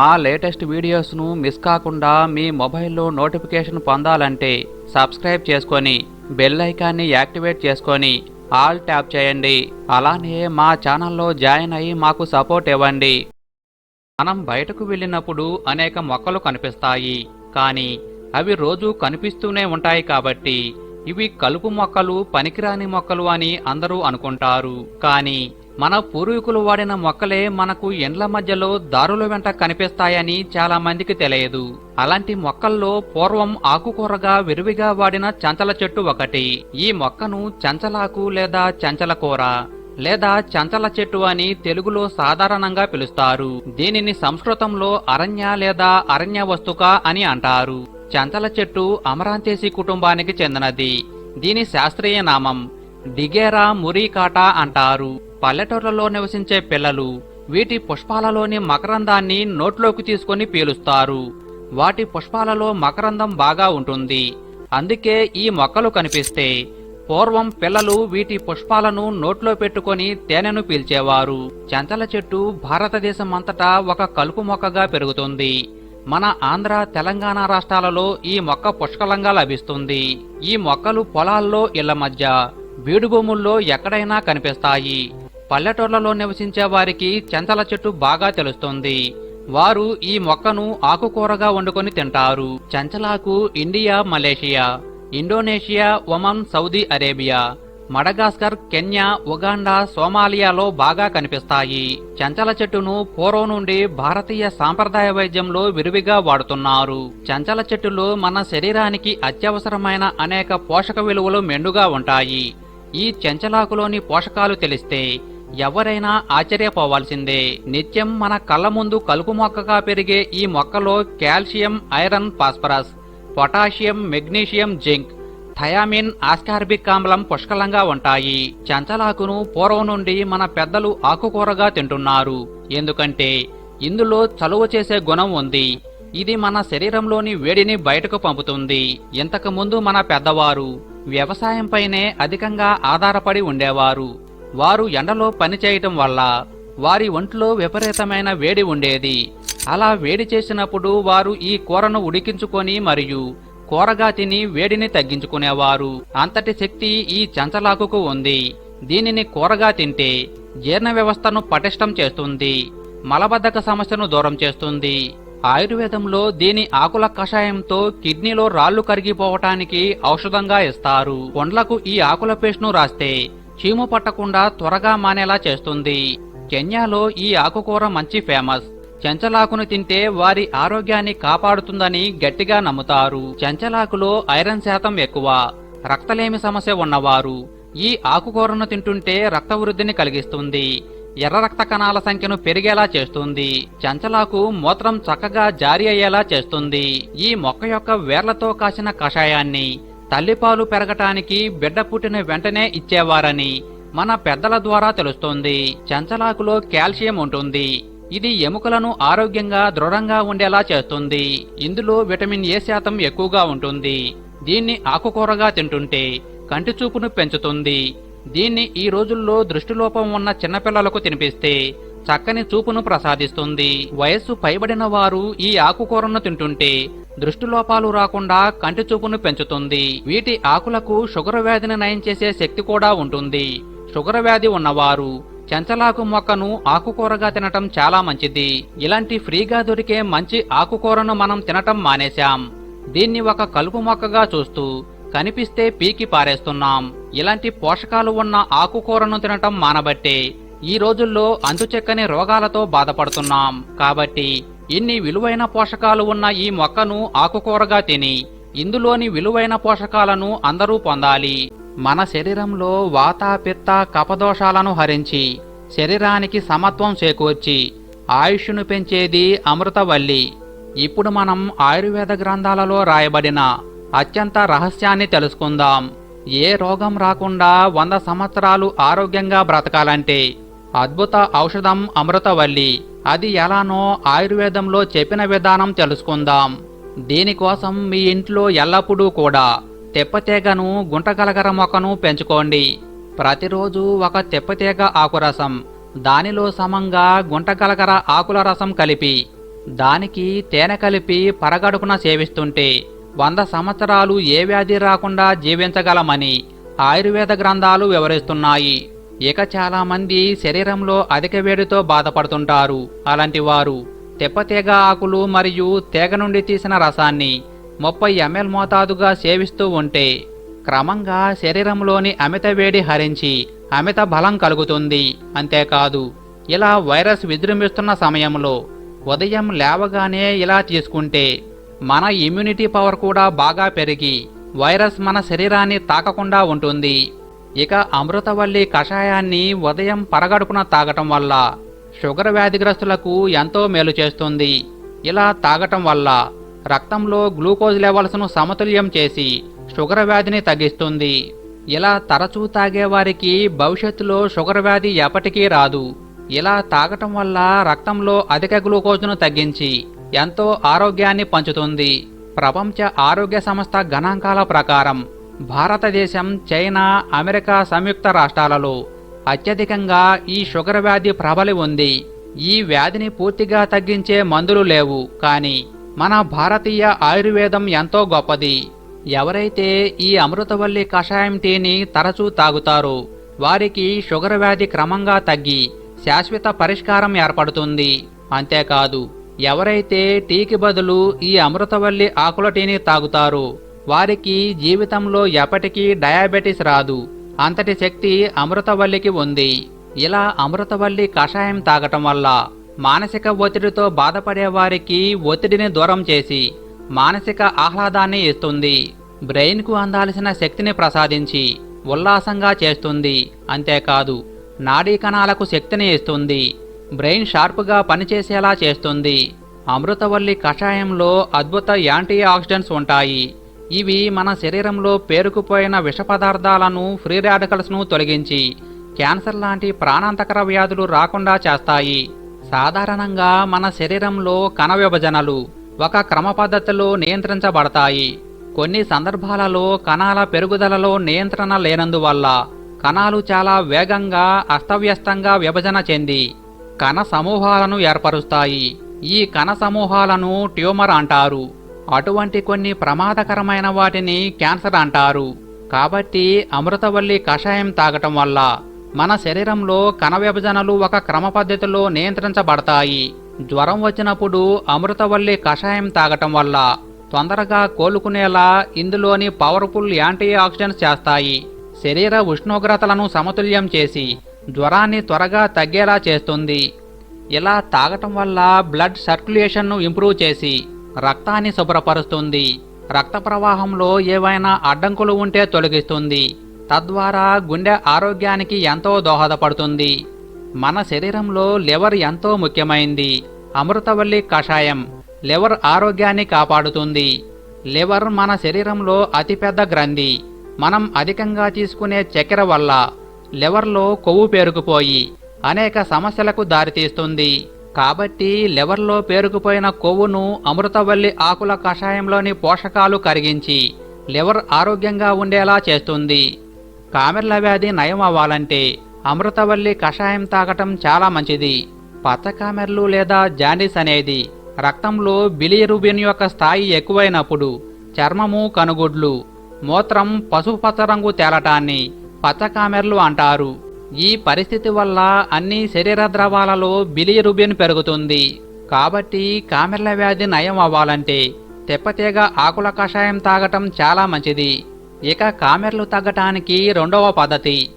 మా latest వీడియోస్ను miss కాకుండా మీ మొబైల్లో నోటిఫికేషన్ పొందాలంటే సబ్స్క్రైబ్ చేసుకొని బెల్ ఐకాన్ని యాక్టివేట్ చేసుకొని ఆల్ ట్యాప్ చేయండి. అలానే మా ఛానల్లో జాయిన్ అయ్యి మాకు సపోర్ట్ ఇవ్వండి. మనం బయటకు వెళ్ళినప్పుడు అనేక మొక్కలు కనిపిస్తాయి. కానీ అవి రోజు కనిపిస్తూనే ఉంటాయి కాబట్టి ఇవి కలుపు మొక్కలు పనికిరాని మొక్కలు అని అందరూ అనుకుంటారు. కానీ మన పూర్వీకులు వాడిన మొక్కలే మనకు ఎండ్ల మధ్యలో దారుల వెంట కనిపిస్తాయని చాలా మందికి తెలియదు. అలాంటి మొక్కల్లో పూర్వం ఆకుకూరగా విరివిగా వాడిన చంచల చెట్టు ఒకటి. ఈ మొక్కను చంచలాకు లేదా చంచల కూర లేదా చంచల చెట్టు అని తెలుగులో సాధారణంగా పిలుస్తారు. దీనిని సంస్కృతంలో అరణ్య లేదా అరణ్య వస్తుక అని అంటారు. చంచల చెట్టు అమరాంతేసి కుటుంబానికి చెందినది. దీని శాస్త్రీయ నామం డిగేరా మురీకాటా అంటారు. పల్లెటూర్లలో నివసించే పిల్లలు వీటి పుష్పాలలోని మకరందాన్ని నోట్లోకి తీసుకొని పీలుస్తారు. వాటి పుష్పాలలో మకరందం బాగా ఉంటుంది. అందుకే ఈ మొక్కలు కనిపిస్తే పూర్వం పిల్లలు వీటి పుష్పాలను నోట్లో పెట్టుకొని తేనెను పీల్చేవారు. చెంచల చెట్టు భారతదేశం అంతటా ఒక కలుపు మొక్కగా పెరుగుతుంది. మన ఆంధ్ర తెలంగాణ రాష్ట్రాలలో ఈ మొక్క పుష్కలంగా లభిస్తుంది. ఈ మొక్కలు పొలాల్లో ఇళ్ళ మధ్య బీడు భూముల్లో ఎక్కడైనా కనిపిస్తాయి. పల్లెటూర్లలో నివసించే వారికి చెంచల చెట్టు బాగా తెలుస్తుంది. వారు ఈ మొక్కను ఆకుకూరగా వండుకొని తింటారు. చెంచలాకు India Malaysia Indonesia Oman Saudi Arabia Madagascar Kenya Uganda సోమాలియాలో బాగా కనిపిస్తాయి. చంచల చెట్టును పూర్వం నుండి భారతీయ సాంప్రదాయ వైద్యంలో విరివిగా వాడుతున్నారు. చంచల చెట్టులో మన శరీరానికి అత్యవసరమైన అనేక పోషక విలువలు మెండుగా ఉంటాయి. ఈ చెంచలాకులోని పోషకాలు తెలిస్తే ఎవరైనా ఆశ్చర్యపోవాల్సిందే. నిత్యం మన కళ్ళ ముందు కలుపు మొక్కగా పెరిగే ఈ మొక్కలో calcium iron phosphorus potassium magnesium zinc thiamine ascorbic ఆమ్లం పుష్కలంగా ఉంటాయి. చంచలాకును పూర్వం నుండి మన పెద్దలు ఆకుకూరగా తింటున్నారు. ఎందుకంటే ఇందులో చలువ చేసే గుణం ఉంది. ఇది మన శరీరంలోని వేడిని బయటకు పంపుతుంది. ఇంతకుముందు మన పెద్దవారు వ్యవసాయంపైనే అధికంగా ఆధారపడి ఉండేవారు. వారు ఎండలో పనిచేయటం వల్ల వారి ఒంట్లో విపరీతమైన వేడి ఉండేది. అలా వేడి చేసినప్పుడు వారు ఈ కూరను ఉడికించుకొని మరియు కూరగా తిని వేడిని తగ్గించుకునేవారు. అంతటి శక్తి ఈ చంచలాకుకు ఉంది. దీనిని కూరగా తింటే జీర్ణ వ్యవస్థను పటిష్టం చేస్తుంది. మలబద్ధక సమస్యను దూరం చేస్తుంది. ఆయుర్వేదంలో దీని ఆకుల కషాయంతో కిడ్నీలో రాళ్ళు కరిగిపోవటానికి ఔషధంగా ఇస్తారు. కొండ్లకు ఈ ఆకుల పేస్ట్ను రాస్తే చీము పట్టకుండా త్వరగా మానేలా చేస్తుంది. కెన్యాలో ఈ ఆకుకూర మంచి ఫేమస్. చెంచలాకును తింటే వారి ఆరోగ్యాన్ని కాపాడుతుందని గట్టిగా నమ్ముతారు. చెంచలాకులో ఐరన్ శాతం ఎక్కువ. రక్తలేమి సమస్య ఉన్నవారు. ఈ ఆకుకూరను తింటుంటే రక్త వృద్ధిని కలిగిస్తుంది. ఎర్ర రక్త కణాల సంఖ్యను పెరిగేలా చేస్తుంది. చంచలాకు మూత్రం చక్కగా జారీ అయ్యేలా చేస్తుంది. ఈ మొక్క యొక్క వేర్లతో కాసిన కషాయాన్ని తల్లిపాలు పెరగటానికి బిడ్డ పుట్టిన వెంటనే ఇచ్చేవారని మన పెద్దల ద్వారా తెలుస్తోంది. చంచలాకులో కాల్షియం ఉంటుంది. ఇది ఎముకలను ఆరోగ్యంగా దృఢంగా ఉండేలా చేస్తుంది. ఇందులో విటమిన్ ఏ శాతం ఎక్కువగా ఉంటుంది. దీన్ని ఆకుకూరగా తింటుంటే కంటి చూపును పెంచుతుంది. దీన్ని ఈ రోజుల్లో దృష్టిలోపం ఉన్న చిన్నపిల్లలకు తినిపిస్తే చక్కని చూపును ప్రసాదిస్తుంది. వయస్సు పైబడిన వారు ఈ ఆకుకూరను తింటుంటే దృష్టిలోపాలు రాకుండా కంటి చూపును పెంచుతుంది. వీటి ఆకులకు షుగర్ వ్యాధిని నయం చేసే శక్తి కూడా ఉంటుంది. షుగర్ వ్యాధి ఉన్నవారు చెంచలాకు మొక్కను ఆకుకూరగా తినటం చాలా మంచిది. ఇలాంటి ఫ్రీగా దొరికే మంచి ఆకుకూరను మనం తినటం మానేశాం. దీన్ని ఒక కలుపు మొక్కగా చూస్తూ కనిపిస్తే పీకి పారేస్తున్నాం. ఇలాంటి పోషకాలు ఉన్న ఆకుకూరను తినటం మానబట్టే ఈ రోజుల్లో అంతుచెక్కని రోగాలతో బాధపడుతున్నాం. కాబట్టి ఇన్ని విలువైన పోషకాలు ఉన్న ఈ మొక్కను ఆకుకూరగా తిని ఇందులోని విలువైన పోషకాలను అందరూ పొందాలి. మన శరీరంలో వాత పిత్త కపదోషాలను హరించి శరీరానికి సమత్వం చేకూర్చి ఆయుష్ను పెంచేది అమృతవల్లి. ఇప్పుడు మనం ఆయుర్వేద గ్రంథాలలో రాయబడిన అత్యంత రహస్యాన్ని తెలుసుకుందాం. ఏ రోగం రాకుండా వంద సంవత్సరాలు ఆరోగ్యంగా బ్రతకాలంటే అద్భుత ఔషధం అమృతవల్లి. అది ఎలానో ఆయుర్వేదంలో చెప్పిన విధానం తెలుసుకుందాం. దీనికోసం మీ ఇంట్లో ఎల్లప్పుడూ కూడా తెప్పతీగను గుంటగలగర మొక్కను పెంచుకోండి. ప్రతిరోజు ఒక తెప్పతీగ ఆకురసం. దానిలో సమంగా గుంటగలగర ఆకుల రసం కలిపి దానికి తేనె కలిపి పరగడుపున సేవిస్తుంటే వంద సంవత్సరాలు ఏ వ్యాధి రాకుండా జీవించగలమని ఆయుర్వేద గ్రంథాలు వివరిస్తున్నాయి. ఇక చాలామంది శరీరంలో అధిక వేడితో బాధపడుతుంటారు. అలాంటి వారు తెప్పతీగ ఆకులు మరియు తీగ నుండి తీసిన రసాన్ని ముప్పై ఎంఎల్ మోతాదుగా సేవిస్తూ ఉంటే క్రమంగా శరీరంలోని అమిత వేడి హరించి అమిత బలం కలుగుతుంది. అంతేకాదు ఇలా వైరస్ విజృంభిస్తున్న సమయంలో ఉదయం లేవగానే ఇలా తీసుకుంటే మన ఇమ్యూనిటీ పవర్ కూడా బాగా పెరిగి వైరస్ మన శరీరాన్ని తాకకుండా ఉంటుంది. ఇక అమృతవల్లి కషాయాన్ని ఉదయం పరగడుపున తాగటం వల్ల షుగర్ వ్యాధిగ్రస్తులకు ఎంతో మేలు చేస్తుంది. ఇలా తాగటం వల్ల రక్తంలో గ్లూకోజ్ లెవెల్స్ను సమతుల్యం చేసి షుగర్ వ్యాధిని తగ్గిస్తుంది. ఇలా తరచూ తాగేవారికి భవిష్యత్తులో షుగర్ వ్యాధి ఎప్పటికీ రాదు. ఇలా తాగటం వల్ల రక్తంలో అధిక గ్లూకోజ్ను తగ్గించి ఎంతో ఆరోగ్యాన్ని పంచుతుంది. ప్రపంచ ఆరోగ్య సంస్థ గణాంకాల ప్రకారం భారతదేశం చైనా అమెరికా సంయుక్త రాష్ట్రాలలో అత్యధికంగా ఈ షుగర్ వ్యాధి ప్రబలి ఉంది. ఈ వ్యాధిని పూర్తిగా తగ్గించే మందులు లేవు. కానీ మన భారతీయ ఆయుర్వేదం ఎంతో గొప్పది. ఎవరైతే ఈ అమృతవల్లి కషాయం టీని తరచూ తాగుతారో వారికి షుగర్ వ్యాధి క్రమంగా తగ్గి శాశ్వత పరిష్కారం ఏర్పడుతుంది. అంతేకాదు ఎవరైతే టీకి బదులు ఈ అమృతవల్లి ఆకుల టీని తాగుతారో వారికి జీవితంలో ఎప్పటికీ డయాబెటిస్ రాదు. అంతటి శక్తి అమృతవల్లికి ఉంది. ఇలా అమృతవల్లి కషాయం తాగటం వల్ల మానసిక ఒత్తిడితో బాధపడే వారికి ఒత్తిడిని దూరం చేసి మానసిక ఆహ్లాదాన్ని ఇస్తుంది. బ్రెయిన్కు అందాల్సిన శక్తిని ప్రసాదించి ఉల్లాసంగా చేస్తుంది. అంతేకాదు నాడీ కణాలకు శక్తిని ఇస్తుంది. బ్రెయిన్ షార్ప్గా పనిచేసేలా చేస్తుంది. అమృతవల్లి కషాయంలో అద్భుత యాంటీ ఆక్సిడెంట్స్ ఉంటాయి. ఇవి మన శరీరంలో పేరుకుపోయిన విష పదార్థాలను ఫ్రీ రాడికల్స్ను తొలగించి క్యాన్సర్ లాంటి ప్రాణాంతకర వ్యాధులు రాకుండా చేస్తాయి. సాధారణంగా మన శరీరంలో కణ విభజనలు ఒక క్రమ పద్ధతిలో నియంత్రించబడతాయి. కొన్ని సందర్భాలలో కణాల పెరుగుదలలో నియంత్రణ లేనందువల్ల కణాలు చాలా వేగంగా అస్తవ్యస్తంగా విభజన చెంది కణ సమూహాలను ఏర్పరుస్తాయి. ఈ కణ సమూహాలను ట్యూమర్ అంటారు. అటువంటి కొన్ని ప్రమాదకరమైన వాటిని క్యాన్సర్ అంటారు. కాబట్టి అమృతవల్లి కషాయం తాగటం వల్ల మన శరీరంలో కణ విభజనలు ఒక క్రమ పద్ధతిలో నియంత్రించబడతాయి. జ్వరం వచ్చినప్పుడు అమృతవల్లి కషాయం తాగటం వల్ల తొందరగా కోలుకునేలా ఇందులోని పవర్ఫుల్ యాంటీ ఆక్సిడెంట్స్ చేస్తాయి. శరీర ఉష్ణోగ్రతలను సమతుల్యం చేసి జ్వరాన్ని త్వరగా తగ్గేలా చేస్తుంది. ఇలా తాగటం వల్ల బ్లడ్ సర్క్యులేషన్ను ఇంప్రూవ్ చేసి రక్తాన్ని శుభ్రపరుస్తుంది. రక్త ప్రవాహంలో ఏవైనా అడ్డంకులు ఉంటే తొలగిస్తుంది. తద్వారా గుండె ఆరోగ్యానికి ఎంతో దోహదపడుతుంది. మన శరీరంలో లివర్ ఎంతో ముఖ్యమైంది. అమృతవల్లి కషాయం లివర్ ఆరోగ్యాన్ని కాపాడుతుంది. లివర్ మన శరీరంలో అతిపెద్ద గ్రంథి. మనం అధికంగా తీసుకునే చక్కెర వల్ల లివర్లో కొవ్వు పేరుకుపోయి అనేక సమస్యలకు దారితీస్తుంది. కాబట్టి లివర్లో పేరుకుపోయిన కొవ్వును అమృతవల్లి ఆకుల కషాయంలోని పోషకాలు కరిగించి లివర్ ఆరోగ్యంగా ఉండేలా చేస్తుంది. కామెర్ల వ్యాధి నయం అవ్వాలంటే అమృతవల్లి కషాయం తాగటం చాలా మంచిది. పచ్చ కామెర్లు లేదా జాండీస్ అనేది రక్తంలో బిలియరుబిన్ యొక్క స్థాయి ఎక్కువైనప్పుడు చర్మము కనుగుడ్లు మూత్రం పసుపు పచ్చ రంగు తేలటాన్ని పచ్చ కామెర్లు అంటారు. ఈ పరిస్థితి వల్ల అన్ని శరీర ద్రవాలలో బిలియరుబిన్ పెరుగుతుంది. కాబట్టి కామెర్ల వ్యాధి నయం అవ్వాలంటే తెప్పతీగ ఆకుల కషాయం తాగటం చాలా మంచిది. ఇక కామెర్లు తగ్గటానికి రెండవ పద్ధతి.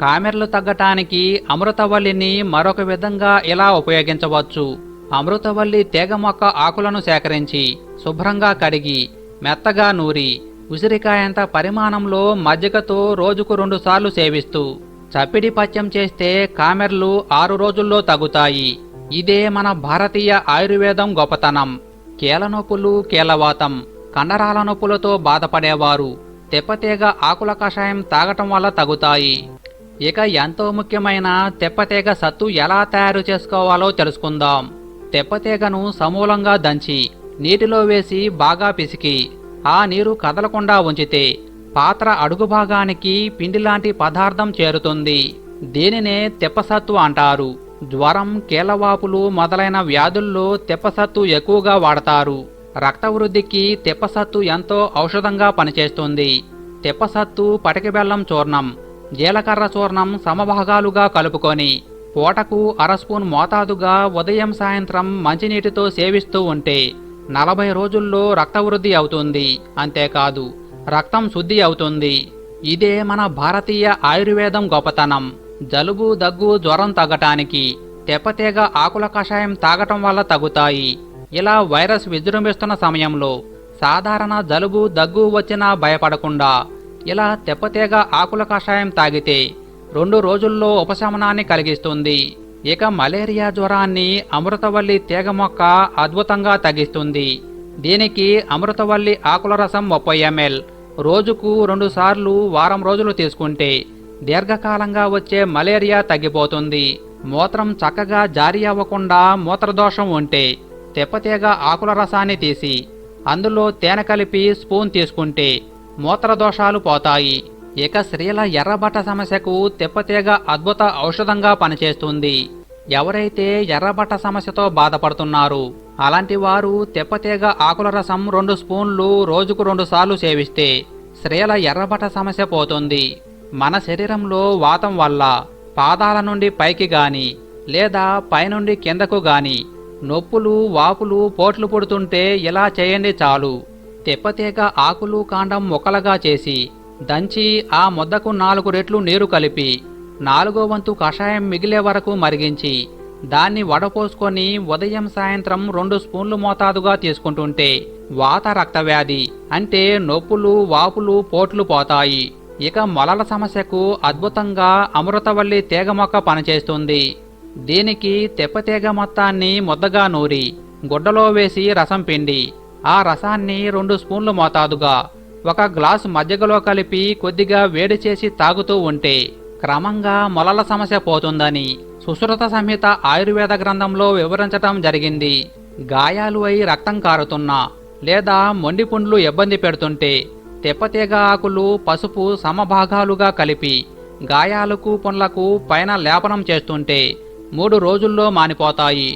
కామెర్లు తగ్గటానికి అమృతవల్లిని మరొక విధంగా ఇలా ఉపయోగించవచ్చు. అమృతవల్లి తీగ మొక్క ఆకులను సేకరించి శుభ్రంగా కడిగి మెత్తగా నూరి ఉసిరికాయంత పరిమాణంలో మజ్జిగతో రోజుకు రెండుసార్లు సేవిస్తూ చప్పిడి పత్యం చేస్తే కామెర్లు ఆరు రోజుల్లో తగ్గుతాయి. ఇదే మన భారతీయ ఆయుర్వేదం గొప్పతనం. కీలనొప్పులు కీలవాతం. కండరాల నొప్పులతో బాధపడేవారు. తెప్పతీగ ఆకుల కషాయం తాగటం వల్ల తగ్గుతాయి. ఇక ఎంతో ముఖ్యమైన తెప్పతీగ సత్తు ఎలా తయారు చేసుకోవాలో తెలుసుకుందాం. తెప్పతీగను సమూలంగా దంచి నీటిలో వేసి బాగా పిసికి ఆ నీరు కదలకుండా ఉంచితే పాత్ర అడుగు భాగానికి పిండి లాంటి పదార్థం చేరుతుంది. దీనినే తెప్పసత్తు అంటారు. జ్వరం కీలవాపులు మొదలైన వ్యాధుల్లో తెప్పసత్తు ఎక్కువగా వాడతారు. రక్త వృద్ధికి తెప్పసత్తు ఎంతో ఔషధంగా పనిచేస్తుంది. తెప్పసత్తు పటికబెల్లం చూర్ణం జీలకర్ర చూర్ణం సమభాగాలుగా కలుపుకొని పూటకు అర స్పూన్ మోతాదుగా ఉదయం సాయంత్రం మంచినీటితో సేవిస్తూ ఉంటే నలభై రోజుల్లో రక్త వృద్ధి అవుతుంది. అంతేకాదు రక్తం శుద్ధి అవుతుంది. ఇదే మన భారతీయ ఆయుర్వేదం గొప్పతనం. జలుబు దగ్గు జ్వరం తగ్గటానికి తెప్పతీగ ఆకుల కషాయం తాగటం వల్ల తగ్గుతాయి. ఇలా వైరస్ విజృంభిస్తున్న సమయంలో సాధారణ జలుబు దగ్గు వచ్చినా భయపడకుండా ఇలా తెప్పతీగ ఆకుల కషాయం తాగితే రెండు రోజుల్లో ఉపశమనాన్ని కలిగిస్తుంది. ఇక మలేరియా జ్వరాన్ని అమృతవల్లి తీగ మొక్క అద్భుతంగా తగ్గిస్తుంది. దీనికి అమృతవల్లి ఆకుల రసం ముప్పై ఎంఎల్ రోజుకు రెండు సార్లు వారం రోజులు తీసుకుంటే దీర్ఘకాలంగా వచ్చే మలేరియా తగ్గిపోతుంది. మూత్రం చక్కగా జారీ అవ్వకుండా మూత్రదోషం ఉంటే తెప్పతీగ ఆకుల రసాన్ని తీసి అందులో తేనె కలిపి స్పూన్ తీసుకుంటే మూత్రదోషాలు పోతాయి. ఇక స్త్రీల ఎర్రబట్ట సమస్యకు తెప్పతీగ అద్భుత ఔషధంగా పనిచేస్తుంది. ఎవరైతే ఎర్రబట్ట సమస్యతో బాధపడుతున్నారు అలాంటి వారు తెప్పతీగ ఆకుల రసం రెండు స్పూన్లు రోజుకు రెండు సార్లు సేవిస్తే స్త్రీల ఎర్రబట్ట సమస్య పోతుంది. మన శరీరంలో వాతం వల్ల పాదాల నుండి పైకి గాని లేదా పైనుండి కిందకు గాని నొప్పులు వాపులు పోట్లు పుడుతుంటే ఇలా చేయండి చాలు. తెప్పతీగ ఆకులు కాండం ముక్కలుగా చేసి దంచి ఆ ముద్దకు నాలుగు రెట్లు నీరు కలిపి నాలుగో వంతు కషాయం మిగిలే వరకు మరిగించి దాన్ని వడపోసుకొని ఉదయం సాయంత్రం రెండు స్పూన్లు మోతాదుగా తీసుకుంటుంటే వాత రక్తవ్యాధి అంటే నొప్పులు వాపులు పోట్లు పోతాయి. ఇక మొలల సమస్యకు అద్భుతంగా అమృతవల్లి తీగ మొక్క పనిచేస్తుంది. దీనికి తెప్పతీగ మొత్తాన్ని ముద్దగా నూరి గుడ్డలో వేసి రసం పిండి ఆ రసాన్ని రెండు స్పూన్లు మోతాదుగా ఒక గ్లాసు మజ్జిగలో కలిపి కొద్దిగా వేడి చేసి తాగుతూ ఉంటే క్రమంగా మొలల సమస్య పోతుందని సుశ్రుత సంహిత ఆయుర్వేద గ్రంథంలో వివరించటం జరిగింది. గాయాలు అయి రక్తం కారుతున్నా లేదా మొండి పుండ్లు ఇబ్బంది పెడుతుంటే తెప్పతీగ ఆకులు పసుపు సమభాగాలుగా కలిపి గాయాలకు పుండ్లకు పైన లేపనం చేస్తుంటే మూడు రోజుల్లో మానిపోతాయి.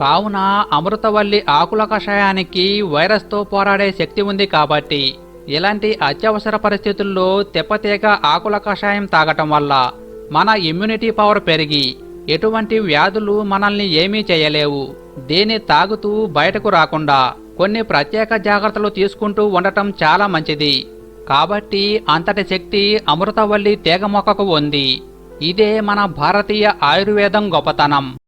కావున అమృతవల్లి ఆకుల కషాయానికి వైరస్తో పోరాడే శక్తి ఉంది కాబట్టి ఇలాంటి అత్యవసర పరిస్థితుల్లో తెప్పతీగ ఆకుల కషాయం తాగటం వల్ల మన ఇమ్యూనిటీ పవర్ పెరిగి ఎటువంటి వ్యాధులు మనల్ని ఏమీ చేయలేవు. దీన్ని తాగుతూ బయటకు రాకుండా కొన్ని ప్రత్యేక జాగ్రత్తలు తీసుకుంటూ ఉండటం చాలా మంచిది. కాబట్టి అంతటి శక్తి అమృతవల్లి తీగ మొక్కకు ఉంది. ఇదే మన భారతీయ ఆయుర్వేదం గొప్పతనం.